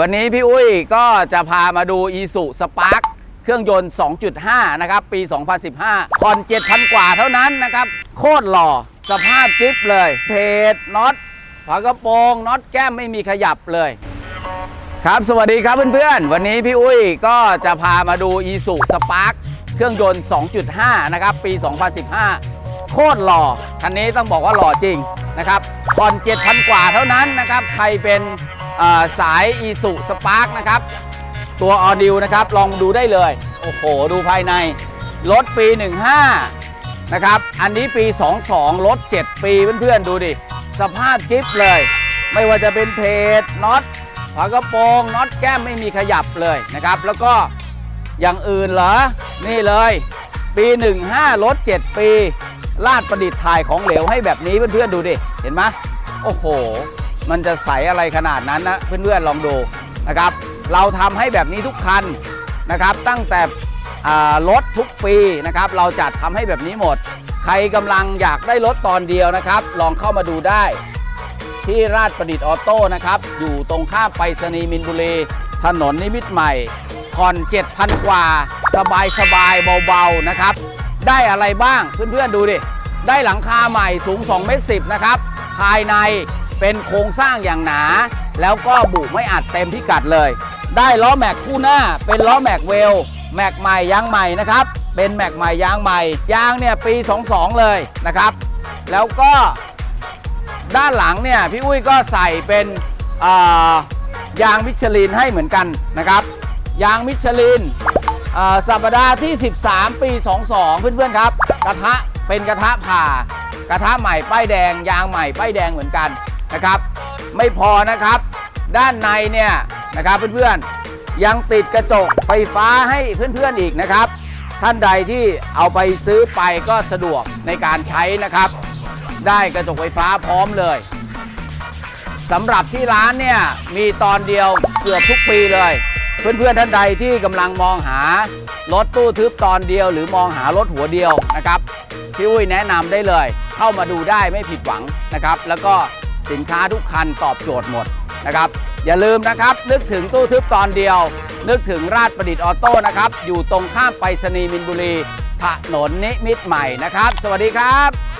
วันนี้พี่อุ้ยก็จะพามาดู e s u Spark เครื่องยนต์ 2.5 นะครับ ปี 2015ผ่อน 7,000 กว่าเท่านั้นนะครับ โคตรหล่อ สภาพกริปเลย เพจน็อตฝากระโปรงน็อตแก้มไม่มีขยับเลย ครับสวัสดีครับเพื่อนๆ วันนี้พี่อุ้ยก็จะพามาดู e s u Spark เครื่องยนต์ 2.5 นะครับ ปี 2015 โคตรหล่อ คันนี้ต้องบอกว่าหล่อจริงนะครับผ่อน 7,000 กว่าเท่านั้นนะครับ ใครเป็น เอ่อสาย e s u Spark นะครับ ตัวออดิวนะครับ ลองดูได้เลย โอ้โห ดูภายใน รถปี 15 นะครับ อันนี้ปี 22 รถ 7 ปีเพื่อนๆ ดูดิ สภาพกิฟเลย ไม่ว่าจะเป็นเพจน็อตฝากระโปรงน็อตแก้มไม่มีขยับเลยนะครับ แล้วก็อย่างอื่นเหรอ นี่เลย ปี 15 รถ 7 ปีลาดประดิษฐ์ถ่ายของเหลวให้แบบนี้เพื่อนๆ ดูดิ เห็นไหมโอ้โห มันจะใสอะไรขนาดนั้นนะเพื่อนๆลองดูนะครับ เราทำให้แบบนี้ทุกคันนะครับ ตั้งแต่รถทุกปีนะครับ เราจัดทำให้แบบนี้หมด ใครกำลังอยากได้รถตอนเดียวนะครับ ลองเข้ามาดูได้ ที่ราชประดิษฐ์ออโต้นะครับ อยู่ตรงข้ามไปรษณีย์มินบุรีถนนนิมิตใหม่ผ่อน7,000 กว่า สบายสบายเบาๆนะครับ ได้อะไรบ้างเพื่อนๆดูดิ ได้หลังคาใหม่สูง2เมตร10นะครับ ภายใน เป็นโครงสร้างอย่างหนา แล้วก็บุไม่อัดเต็มพิกัดเลย ได้ล้อแม็กคู่หน้า เป็นล้อแม็กเวลแม็กใหม่ยางใหม่นะครับ เป็นแม็กใหม่ยางใหม่ยางเนี่ยปี 22 เลยนะครับ แล้วก็ด้านหลังเนี่ยพี่อุ้ยก็ใส่เป็นยางมิชลินให้เหมือนกันนะครับ ยางมิชลินสัปดาห์ที่ 13 ปี 22 เพื่อนๆครับ กระทะเป็นกระทะผ่ากระทะใหม่ป้ายแดง ยางใหม่ป้ายแดงเหมือนกัน นะครับ ไม่พอนะครับ ด้านในเนี่ยนะครับเพื่อนๆยังติดกระจกไฟฟ้าให้เพื่อนๆอีกนะครับ ท่านใดที่เอาไปซื้อไปก็สะดวกในการใช้นะครับ ได้กระจกไฟฟ้าพร้อมเลยสำหรับที่ร้านเนี่ยมีตอนเดียวเกือบทุกปีเลย เพื่อนๆท่านใดที่กำลังมองหารถตู้ทึบตอนเดียว หรือมองหารถหัวเดียวนะครับพี่อุ้ยแนะนำได้เลย เข้ามาดูได้ไม่ผิดหวังนะครับ แล้วก็ สินค้าทุกคันตอบโจทย์หมดนะครับ อย่าลืมนะครับ นึกถึงตู้ทึบตอนเดียว นึกถึงราชประดิษฐ์ออโต้นะครับ อยู่ตรงข้ามไปรษณีย์มินบุรี ถนนนิมิตรใหม่นะครับ สวัสดีครับ